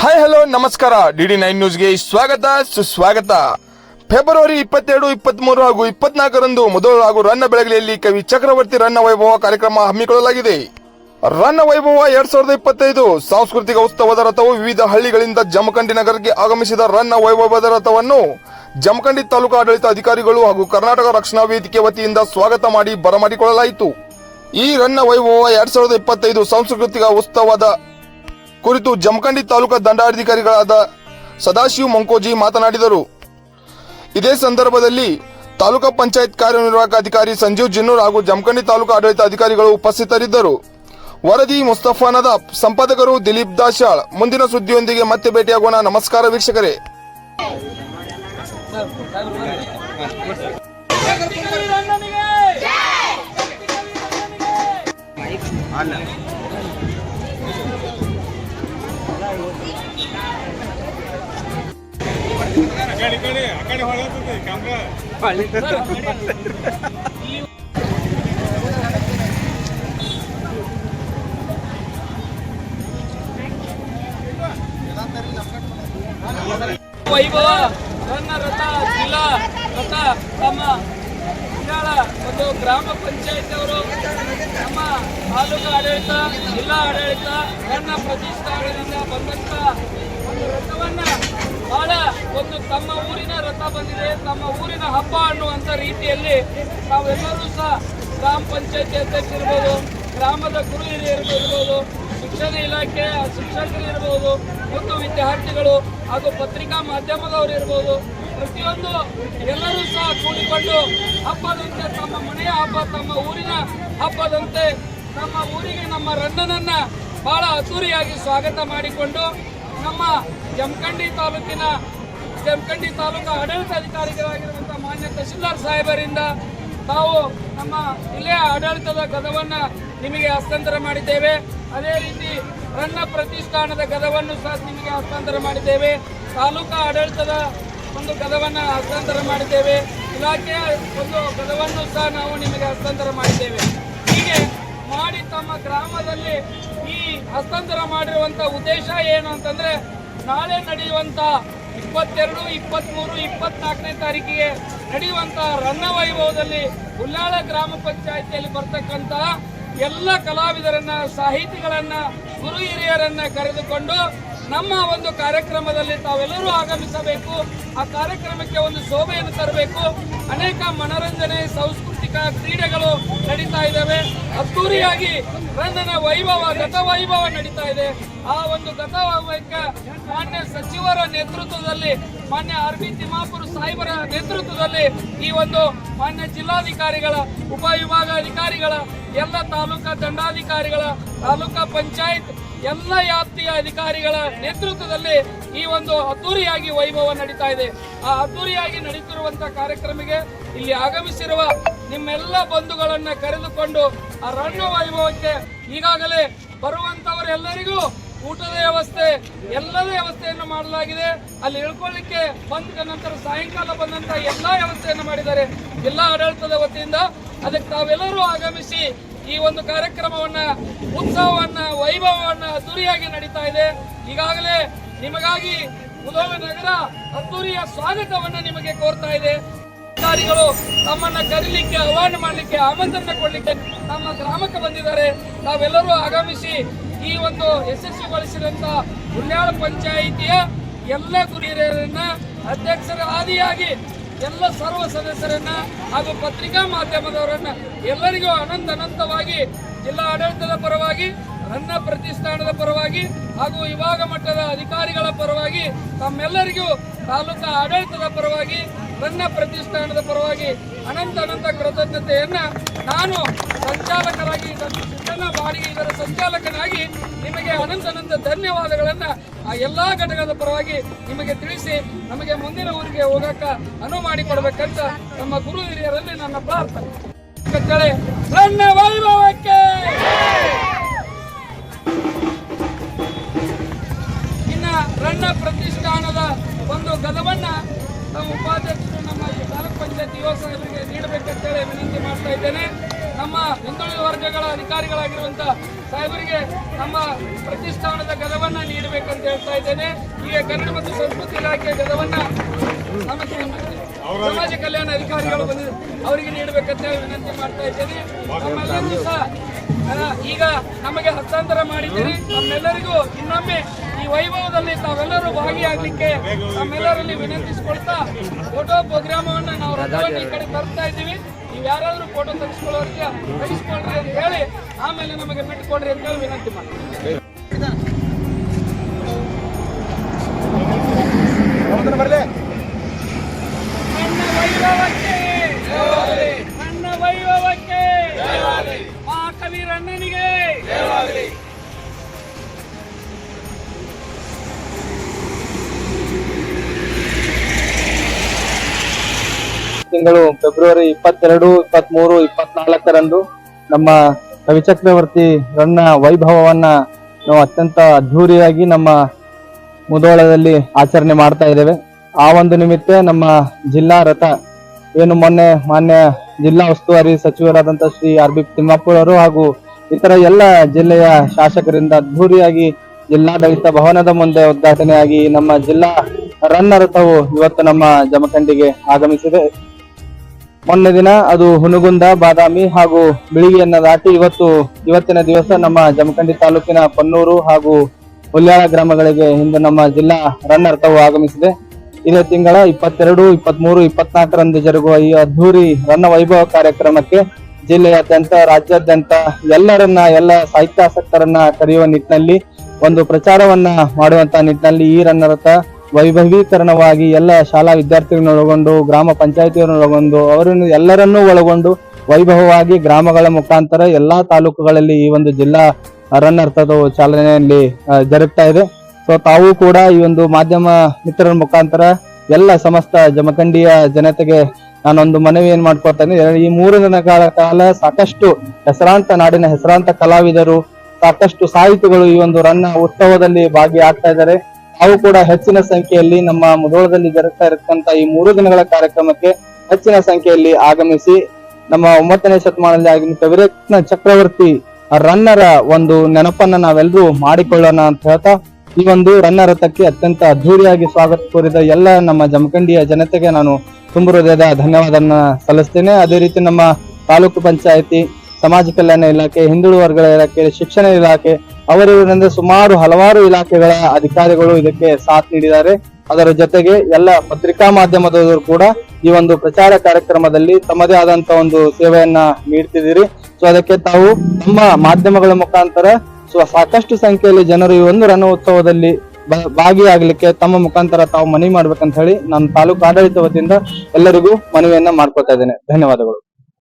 Hi hello ನಮಸ್ಕಾರ. DD nine ನ್ಯೂಸ್ಗೆ ಸ್ವಾಗತ, ಸುಸ್ವಾಗತ. ಫೆಬ್ರವರಿ ಇಪ್ಪತ್ತೆರಡು, ಇಪ್ಪತ್ಮೂರು ಹಾಗೂ ಇಪ್ಪತ್ನಾಲ್ಕರಂದು ಮೊದಲು ಹಾಗೂ ರನ್ನ ಬೆಳಗಲಿಯಲ್ಲಿ ಕವಿ ಚಕ್ರವರ್ತಿ ರನ್ನ ವೈಭವ ಕಾರ್ಯಕ್ರಮ ಹಮ್ಮಿಕೊಳ್ಳಲಾಗಿದೆ. ರನ್ನ ವೈಭವ ಎರಡ್ ಸಾವಿರದ ಇಪ್ಪತ್ತೈದು ಸಾಂಸ್ಕೃತಿಕ ಉತ್ಸವದ ರಥವು ವಿವಿಧ ಹಳ್ಳಿಗಳಿಂದ ಜಮಖಂಡಿ ನಗರಕ್ಕೆ ಆಗಮಿಸಿದ ರನ್ನ ವೈಭವದ ರಥವನ್ನು ಜಮಖಂಡಿ ತಾಲೂಕು ಆಡಳಿತ ಅಧಿಕಾರಿಗಳು ಹಾಗೂ ಕರ್ನಾಟಕ ರಕ್ಷಣಾ ವೇದಿಕೆ ವತಿಯಿಂದ ಸ್ವಾಗತ ಮಾಡಿ ಬರಮಾಡಿಕೊಳ್ಳಲಾಯಿತು. ಈ ರನ್ನ ವೈಭವ ಎರಡ್ ಸಾವಿರದ ಇಪ್ಪತ್ತೈದು ಸಾಂಸ್ಕೃತಿಕ ಉತ್ಸವದ ಕುರಿತು ಜಮಖಂಡಿ ತಾಲೂಕಾ ದಂಡಾಧಿಕಾರಿಗಳಾದ ಸದಾಶಿವ ಮಂಕೋಜಿ ಮಾತನಾಡಿದರು. ಇದೇ ಸಂದರ್ಭದಲ್ಲಿ ತಾಲೂಕಾ ಪಂಚಾಯತ್ ಕಾರ್ಯನಿರ್ವಾಹಕ ಅಧಿಕಾರಿ ಸಂಜೀವ್ ಜಿನ್ನೂರ್ ಹಾಗೂ ಜಮಖಂಡಿ ತಾಲೂಕಾ ಆಡಳಿತ ಅಧಿಕಾರಿಗಳು ಉಪಸ್ಥಿತರಿದ್ದರು. ವರದಿ ಮುಸ್ತಫಾ ನದಾಬ್ ಸಂಪಾದಕರು ದಿಲೀಪ್ ದಾಶಾಳ್ ಮುಂದಿನ ಸುದ್ದಿಯೊಂದಿಗೆ ಮತ್ತೆ ಭೇಟಿಯಾಗೋಣ. ನಮಸ್ಕಾರ ವೀಕ್ಷಕರೇ. ಕಡೆ ವೈಭವ ನನ್ನ ರಥ ಜಿಲ್ಲಾ ರಥ ತಮ್ಮ ಒಂದು ಗ್ರಾಮ ಪಂಚಾಯತ್ ಅವರು ನಮ್ಮ ತಾಲೂಕು ಆಡಳಿತ, ಜಿಲ್ಲಾ ಆಡಳಿತ ನನ್ನ ಪ್ರತಿಷ್ಠಾನದಿಂದ ಬಂದಂತ ಒಂದು ರಥವನ್ನ ಬಹಳ ಒಂದು ತಮ್ಮ ಊರಿನ ರಥ ಬಂದಿದೆ. ತಮ್ಮ ಊರಿನ ಹಬ್ಬ ಅನ್ನುವಂಥ ರೀತಿಯಲ್ಲಿ ನಾವೆಲ್ಲರೂ ಸಹ ಗ್ರಾಮ ಪಂಚಾಯತಿ ಅಧ್ಯಕ್ಷರಿರ್ಬೋದು ಗ್ರಾಮದ ಗುರು ಹಿರಿಯರು ಇರ್ಬೋದು, ಶಿಕ್ಷಣ ಇಲಾಖೆ, ಶಿಕ್ಷಕರು ಇರ್ಬೋದು, ಮತ್ತು ವಿದ್ಯಾರ್ಥಿಗಳು ಹಾಗೂ ಪತ್ರಿಕಾ ಮಾಧ್ಯಮದವರು ಇರ್ಬೋದು, ಪ್ರತಿಯೊಂದು ಎಲ್ಲರೂ ಕೂಡಿಕೊಂಡು ಹಬ್ಬದಂತೆ ತಮ್ಮ ಮನೆಯ ಹಬ್ಬ, ತಮ್ಮ ಊರಿನ ಹಬ್ಬದಂತೆ ನಮ್ಮ ಊರಿಗೆ ನಮ್ಮ ರನ್ನನನ್ನ ಬಹಳ ಅದ್ದೂರಿಯಾಗಿ ಸ್ವಾಗತ ಮಾಡಿಕೊಂಡು ನಮ್ಮ ಜಮಖಂಡಿ ತಾಲೂಕಿನ ಜಮಖಂಡಿ ತಾಲೂಕು ಆಡಳಿತಾಧಿಕಾರಿಗಳಾಗಿರುವಂಥ ಮಾನ್ಯ ತಹಶೀಲ್ದಾರ್ ಸಾಹೇಬರಿಂದ ತಾವು ನಮ್ಮ ಜಿಲ್ಲೆಯ ಆಡಳಿತದ ಗದವನ್ನ ನಿಮಗೆ ಹಸ್ತಾಂತರ ಮಾಡಿದ್ದೇವೆ. ಅದೇ ರೀತಿ ರನ್ನ ಪ್ರತಿಷ್ಠಾನದ ಗದವನ್ನು ಸಹ ನಿಮಗೆ ಹಸ್ತಾಂತರ ಮಾಡಿದ್ದೇವೆ. ತಾಲೂಕಾ ಆಡಳಿತದ ಒಂದು ಗದವನ್ನು ಹಸ್ತಾಂತರ ಮಾಡಿದ್ದೇವೆ. ಇಲಾಖೆಯ ಒಂದು ಪದವನ್ನು ಸಹ ನಾವು ನಿಮಗೆ ಹಸ್ತಾಂತರ ಮಾಡಿದ್ದೇವೆ. ಹೀಗೆ ಮಾಡಿ ತಮ್ಮ ಗ್ರಾಮದಲ್ಲಿ ಈ ಹಸ್ತಾಂತರ ಮಾಡಿರುವಂತ ಉದ್ದೇಶ ಏನು ಅಂತಂದ್ರೆ, ನಾಳೆ ನಡೆಯುವಂತ ಇಪ್ಪತ್ತೆರಡು ಇಪ್ಪತ್ತ್ಮೂರು ಇಪ್ಪತ್ನಾಲ್ಕನೇ ತಾರೀಕಿಗೆ ನಡೆಯುವಂತ ರನ್ನ ವೈಭವದಲ್ಲಿ ಉಲ್ಲಾಳ ಗ್ರಾಮ ಪಂಚಾಯಿತಿಯಲ್ಲಿ ಬರ್ತಕ್ಕಂತಹ ಎಲ್ಲ ಕಲಾವಿದರನ್ನ, ಸಾಹಿತಿಗಳನ್ನ, ಗುರು ಹಿರಿಯರನ್ನ ಕರೆದುಕೊಂಡು ನಮ್ಮ ಒಂದು ಕಾರ್ಯಕ್ರಮದಲ್ಲಿ ತಾವೆಲ್ಲರೂ ಆಗಮಿಸಬೇಕು. ಆ ಕಾರ್ಯಕ್ರಮಕ್ಕೆ ಒಂದು ಶೋಭೆಯನ್ನು ತರಬೇಕು. ಅನೇಕ ಮನರಂಜನೆ, ಸಾಂಸ್ಕೃತಿಕ ಕ್ರೀಡೆಗಳು ನಡೀತಾ ಇದ್ದಾವೆ. ಅದ್ದೂರಿಯಾಗಿ ರಂಗನ ವೈಭವ, ಗತ ವೈಭವ ನಡೀತಾ ಇದೆ. ಆ ಒಂದು ಗತ ವೈಭವಕ್ಕೆ ಮಾನ್ಯ ಸಚಿವರ ನೇತೃತ್ವದಲ್ಲಿ, ಮಾನ್ಯ ಆರ್ ಬಿ ತಿಮ್ಮಾಪುರ ಸಾಹೇಬರ ನೇತೃತ್ವದಲ್ಲಿ ಈ ಒಂದು ಮಾನ್ಯ ಜಿಲ್ಲಾಧಿಕಾರಿಗಳ, ಉಪವಿಭಾಗಾಧಿಕಾರಿಗಳ, ಎಲ್ಲ ತಾಲೂಕಾ ದಂಡಾಧಿಕಾರಿಗಳ, ತಾಲೂಕಾ ಪಂಚಾಯತ್ ಎಲ್ಲ ವ್ಯಾಪ್ತಿಯ ಅಧಿಕಾರಿಗಳ ನೇತೃತ್ವದಲ್ಲಿ ಈ ಒಂದು ಅದ್ದೂರಿಯಾಗಿ ವೈಭವ ನಡೀತಾ ಇದೆ. ಆ ಅದ್ದೂರಿಯಾಗಿ ನಡೀತಿರುವಂತಹ ಕಾರ್ಯಕ್ರಮಕ್ಕೆ ಇಲ್ಲಿ ಆಗಮಿಸಿರುವ ನಿಮ್ಮೆಲ್ಲ ಬಂಧುಗಳನ್ನ ಕರೆದುಕೊಂಡು ಆ ರಣ್ಯ ವೈಭವಕ್ಕೆ ಈಗಾಗಲೇ ಬರುವಂತವರೆಲ್ಲರಿಗೂ ಊಟದ ವ್ಯವಸ್ಥೆ, ಎಲ್ಲದ ವ್ಯವಸ್ಥೆಯನ್ನು ಮಾಡಲಾಗಿದೆ. ಅಲ್ಲಿ ಇಳ್ಕೊಳ್ಳಿಕ್ಕೆ ಬಂದ ನಂತರ ಸಾಯಂಕಾಲ ಬಂದಂತ ಎಲ್ಲಾ ವ್ಯವಸ್ಥೆಯನ್ನು ಮಾಡಿದ್ದಾರೆ. ಜಿಲ್ಲಾ ಆಡಳಿತದ ವತಿಯಿಂದ ಅದಕ್ಕೆ ತಾವೆಲ್ಲರೂ ಆಗಮಿಸಿ ಈ ಒಂದು ಕಾರ್ಯಕ್ರಮವನ್ನ, ಉತ್ಸವವನ್ನ, ವೈಭವವನ್ನ ಅದ್ದೂರಿಯಾಗಿ ನಡೀತಾ ಇದೆ. ಈಗಾಗಲೇ ನಿಮಗಾಗಿ ಉದೋಮ ನಗರ ಅದ್ದೂರಿಯ ಸ್ವಾಗತವನ್ನ ನಿಮಗೆ ಕೋರ್ತಾ ಇದೆ. ಅಧಿಕಾರಿಗಳು ತಮ್ಮನ್ನ ಕರೀಲಿಕ್ಕೆ ಆಹ್ವಾನ ಮಾಡಲಿಕ್ಕೆ, ಆಮಂತ್ರಣ ಕೊಡಲಿಕ್ಕೆ ನಮ್ಮ ಗ್ರಾಮಕ್ಕೆ ಬಂದಿದ್ದಾರೆ. ನಾವೆಲ್ಲರೂ ಆಗಮಿಸಿ ಈ ಒಂದು ಯಶಸ್ವಿಗೊಳಿಸಿದಂತ ಹುಲ್ಯಾಳ ಪಂಚಾಯಿತಿಯ ಎಲ್ಲ ಗುರಿಯರನ್ನ ಅಧ್ಯಕ್ಷರ ಆದಿಯಾಗಿ ಎಲ್ಲ ಸರ್ವ ಸದಸ್ಯರನ್ನ ಹಾಗೂ ಪತ್ರಿಕಾ ಮಾಧ್ಯಮದವರನ್ನ ಎಲ್ಲರಿಗೂ ಅನಂತ ಅನಂತವಾಗಿ ಜಿಲ್ಲಾ ಆಡಳಿತದ ಪರವಾಗಿ ರನ್ನ ಪ್ರತಿಷ್ಠಾನದ ಪರವಾಗಿ ಹಾಗೂ ವಿಭಾಗ ಮಟ್ಟದ ಅಧಿಕಾರಿಗಳ ಪರವಾಗಿ, ತಮ್ಮೆಲ್ಲರಿಗೂ ತಾಲೂಕಾ ಆಡಳಿತದ ಪರವಾಗಿ ರನ್ನ ಪ್ರತಿಷ್ಠಾನದ ಪರವಾಗಿ ಅನಂತ ಅನಂತ ಕೃತಜ್ಞತೆಯನ್ನ ನಾನು ಸಂಚಾಲಕರಾಗಿ ನನ್ನ ಬಾಡಿಗೆ ಇದರ ಸಂಚಾಲಕನಾಗಿ ನಿಮಗೆ ಅನಂತ ಅನಂತ ಧನ್ಯವಾದಗಳನ್ನ ಆ ಎಲ್ಲಾ ಘಟಕದ ಪರವಾಗಿ ನಿಮಗೆ ತಿಳಿಸಿ ನಮಗೆ ಮುಂದಿನ ಊರಿಗೆ ಹೋಗಕ್ಕ ಅನುವು ಮಾಡಿಕೊಡ್ಬೇಕಂತ ನಮ್ಮ ಗುರು ಹಿರಿಯರಲ್ಲಿ ನನ್ನ ಪ್ರಾರ್ಥನೆ. ಸಣ್ಣ ವೈಭವಕ್ಕೆ! ಇನ್ನ ರಣ್ಣ ಪ್ರತಿಷ್ಠಾನದ ಒಂದು ಗದವನ್ನ ನಮ್ಮ ಉಪಾಧ್ಯಕ್ಷರು ನಮ್ಮ ತಾಲೂಕ್ ಪಂಚಾಯತ್ ಯುವ ಸಾಹೇಬರಿಗೆ ನೀಡಬೇಕಂತೇಳಿ ವಿನಂತಿ ಮಾಡ್ತಾ ಇದ್ದೇನೆ. ನಮ್ಮ ಹಿಂದುಳಿದ ವರ್ಗಗಳ ಅಧಿಕಾರಿಗಳಾಗಿರುವಂಥ ಸಾಹೇಬರಿಗೆ ನಮ್ಮ ಪ್ರತಿಷ್ಠಾನದ ಗದವನ್ನ ನೀಡಬೇಕಂತ ಹೇಳ್ತಾ ಇದ್ದೇನೆ. ಈಗ ಕನ್ನಡ ಮತ್ತು ಸಂಸ್ಕೃತಿ ಇಲಾಖೆ ಗದವನ್ನ ನಮಗೆ ಸಮಾಜ ಕಲ್ಯಾಣ ಅಧಿಕಾರಿಗಳು ಬಂದು ಅವರಿಗೆ ನೀಡಬೇಕಂತ ವಿನಂತಿ ಮಾಡ್ತಾ ಇದ್ದೇನೆ. ನಮ್ಮೆಲ್ಲರಿಗೂ ಸಹ ಈಗ ನಮಗೆ ಹಸ್ತಾಂತರ ಮಾಡಿದ್ದೀರಿ ನಮ್ಮೆಲ್ಲರಿಗೂ ಇನ್ನೊಮ್ಮೆ ಈ ವೈಭವದಲ್ಲಿ ತಾವೆಲ್ಲರೂ ಭಾಗಿಯಾಗಲಿಕ್ಕೆ ನಮ್ಮೆಲ್ಲರಲ್ಲಿ ವಿನಂತಿಸಿಕೊಳ್ತಾ ಫೋಟೋ ಪ್ರೋಗ್ರಾಮವನ್ನು ನಾವು ಈ ಕಡೆ ತರ್ತಾ ಇದ್ದೀವಿ. ನೀವು ಯಾರಾದರೂ ಫೋಟೋ ತೆಗೆಸ್ಕೊಳ್ಳೋರಿಗೆ ತೆಗೆಸ್ಕೊಳ್ರಿ ಅಂತ ಹೇಳಿ ಆಮೇಲೆ ನಮಗೆ ಅಂತ ಹೇಳಿ ವಿನಂತಿ ಮಾಡ್ತೀವಿ ತಿಂಗಳು ಫೆಬ್ರವರಿ ಇಪ್ಪತ್ತೆರಡು, ಇಪ್ಪತ್ಮೂರು, ಇಪ್ಪತ್ನಾಲ್ಕರಂದು ನಮ್ಮ ಕವಿಚಕ್ರವರ್ತಿ ರನ್ನ ವೈಭವವನ್ನ ನಾವು ಅತ್ಯಂತ ಅದ್ಧೂರಿಯಾಗಿ ನಮ್ಮ ಮುದೋಳದಲ್ಲಿ ಆಚರಣೆ ಮಾಡ್ತಾ ಇದ್ದೇವೆ. ಆ ಒಂದು ನಿಮಿತ್ತ ನಮ್ಮ ಜಿಲ್ಲಾ ರಥ ಏನು ಮೊನ್ನೆ ಮಾನ್ಯ ಜಿಲ್ಲಾ ಉಸ್ತುವಾರಿ ಸಚಿವರಾದಂತ ಶ್ರೀ ಆರ್ ಬಿ ತಿಮ್ಮಾಪುರವರು ಹಾಗೂ ಇತರ ಎಲ್ಲ ಜಿಲ್ಲೆಯ ಶಾಸಕರಿಂದ ಅದ್ಧೂರಿಯಾಗಿ ಜಿಲ್ಲಾಡಳಿತ ಭವನದ ಮುಂದೆ ಉದ್ಘಾಟನೆಯಾಗಿ ನಮ್ಮ ಜಿಲ್ಲಾ ರನ್ನ ರಥವು ಇವತ್ತು ನಮ್ಮ ಜಮಖಂಡಿಗೆ ಆಗಮಿಸಿದೆ. ಮೊನ್ನೆ ದಿನ ಅದು ಹುನಗುಂದ ಬಾದಾಮಿ ಹಾಗೂ ಬಿಳಿಗೆಯನ್ನ ದಾಟಿ ಇವತ್ತು ಇವತ್ತಿನ ದಿವಸ ನಮ್ಮ ಜಮಖಂಡಿ ತಾಲೂಕಿನ ಪನ್ನೂರು ಹಾಗೂ ಹುಲ್ಯಾಳ ಗ್ರಾಮಗಳಿಗೆ ಇಂದು ನಮ್ಮ ಜಿಲ್ಲಾ ರನ್ ತವು ಆಗಮಿಸಿದೆ. ಇದೇ ತಿಂಗಳ ಇಪ್ಪತ್ತೆರಡು, ಇಪ್ಪತ್ಮೂರು, ಇಪ್ಪತ್ನಾಲ್ಕರಂದು ಜರುಗುವ ಈ ಅದ್ಧೂರಿ ರನ್ನ ವೈಭವ ಕಾರ್ಯಕ್ರಮಕ್ಕೆ ಜಿಲ್ಲೆಯಾದ್ಯಂತ, ರಾಜ್ಯಾದ್ಯಂತ ಎಲ್ಲರನ್ನ, ಎಲ್ಲ ಸಾಹಿತ್ಯಾಸಕ್ತರನ್ನ ಕರೆಯುವ ನಿಟ್ಟಿನಲ್ಲಿ ಒಂದು ಪ್ರಚಾರವನ್ನ ಮಾಡುವಂತ ನಿಟ್ಟಿನಲ್ಲಿ ಈ ರನ್ನ ರಥ ವೈಭವೀಕರಣವಾಗಿ ಎಲ್ಲ ಶಾಲಾ ವಿದ್ಯಾರ್ಥಿಗಳನ್ನ ಒಳಗೊಂಡು ಗ್ರಾಮ ಪಂಚಾಯತಿಯವರನ್ನು ಒಳಗೊಂಡು ಅವರನ್ನು ಎಲ್ಲರನ್ನೂ ಒಳಗೊಂಡು ವೈಭವವಾಗಿ ಗ್ರಾಮಗಳ ಮುಖಾಂತರ ಎಲ್ಲಾ ತಾಲೂಕುಗಳಲ್ಲಿ ಈ ಒಂದು ಜಿಲ್ಲಾ ರನ್ನರ್ಥದ ಚಾಲನೆಯಲ್ಲಿ ಜರುಗ್ತಾ ಇದೆ. ಸೊ ತಾವು ಕೂಡ ಈ ಒಂದು ಮಾಧ್ಯಮ ಮಿತ್ರರ ಮುಖಾಂತರ ಎಲ್ಲ ಸಮಸ್ತ ಜಮಖಂಡಿಯ ಜನತೆಗೆ ನಾನೊಂದು ಮನವಿ ಏನ್ ಮಾಡ್ಕೊಳ್ತೇನೆ. ಈ ಮೂರು ದಿನಗಳ ಕಾಲ ಸಾಕಷ್ಟು ಹೆಸರಾಂತ ನಾಡಿನ ಹೆಸರಾಂತ ಕಲಾವಿದರು, ಸಾಕಷ್ಟು ಸಾಹಿತಿಗಳು ಈ ಒಂದು ರನ್ನ ಉತ್ಸವದಲ್ಲಿ ಭಾಗಿಯಾಗ್ತಾ ಇದ್ದಾರೆ. ತಾವು ಕೂಡ ಹೆಚ್ಚಿನ ಸಂಖ್ಯೆಯಲ್ಲಿ ನಮ್ಮ ಮುಧೋಳದಲ್ಲಿ ಜರುಗ್ತಾ ಇರತಕ್ಕಂತ ಈ ಮೂರು ದಿನಗಳ ಕಾರ್ಯಕ್ರಮಕ್ಕೆ ಹೆಚ್ಚಿನ ಸಂಖ್ಯೆಯಲ್ಲಿ ಆಗಮಿಸಿ ನಮ್ಮ ಒಂಬತ್ತನೇ ಶತಮಾನದಲ್ಲಿ ಆಗಿನ ವಿರತ್ನ ಚಕ್ರವರ್ತಿ ರನ್ನರ ಒಂದು ನೆನಪನ್ನ ನಾವೆಲ್ಲರೂ ಮಾಡಿಕೊಳ್ಳೋಣ ಅಂತ ಹೇಳ್ತಾ ಈ ಒಂದು ರನ್ನರ ರಥಕ್ಕೆ ಅತ್ಯಂತ ಅದ್ಧೂರಿಯಾಗಿ ಸ್ವಾಗತ ಕೋರಿದ ಎಲ್ಲ ನಮ್ಮ ಜಮಖಂಡಿಯ ಜನತೆಗೆ ನಾನು ತುಂಬ ಹೃದಯದ ಧನ್ಯವಾದನ ಸಲ್ಲಿಸ್ತೇನೆ. ಅದೇ ರೀತಿ ನಮ್ಮ ತಾಲೂಕು ಪಂಚಾಯತಿ ಸಮಾಜ ಕಲ್ಯಾಣ ಇಲಾಖೆ, ಹಿಂದುಳಿದ ವರ್ಗಗಳ ಇಲಾಖೆ, ಶಿಕ್ಷಣ ಇಲಾಖೆ, ಅವರಿವರಿಂದ ಸುಮಾರು ಹಲವಾರು ಇಲಾಖೆಗಳ ಅಧಿಕಾರಿಗಳು ಇದಕ್ಕೆ ಸಾಥ್ ನೀಡಿದ್ದಾರೆ. ಅದರ ಜೊತೆಗೆ ಎಲ್ಲ ಪತ್ರಿಕಾ ಮಾಧ್ಯಮದವರು ಕೂಡ ಈ ಒಂದು ಪ್ರಚಾರ ಕಾರ್ಯಕ್ರಮದಲ್ಲಿ ತಮ್ಮದೇ ಆದಂತ ಒಂದು ಸೇವೆಯನ್ನ ನೀಡ್ತಿದ್ದೀರಿ. ಸೊ ಅದಕ್ಕೆ ತಾವು ನಮ್ಮ ಮಾಧ್ಯಮಗಳ ಮುಖಾಂತರ ಸೊ ಸಾಕಷ್ಟು ಸಂಖ್ಯೆಯಲ್ಲಿ ಜನರು ಈ ಒಂದು ರಣೋತ್ಸವದಲ್ಲಿ ಭಾಗಿಯಾಗಲಿಕ್ಕೆ ತಮ್ಮ ಮುಖಾಂತರ ತಾವು ಮನವಿ ಮಾಡ್ಬೇಕಂತ ಹೇಳಿ ನಾನು ತಾಲೂಕು ಆಡಳಿತ ವತಿಯಿಂದ ಎಲ್ಲರಿಗೂ ಮನವಿಯನ್ನ ಮಾಡ್ಕೊತಾ ಇದ್ದೇನೆ. ಧನ್ಯವಾದಗಳು.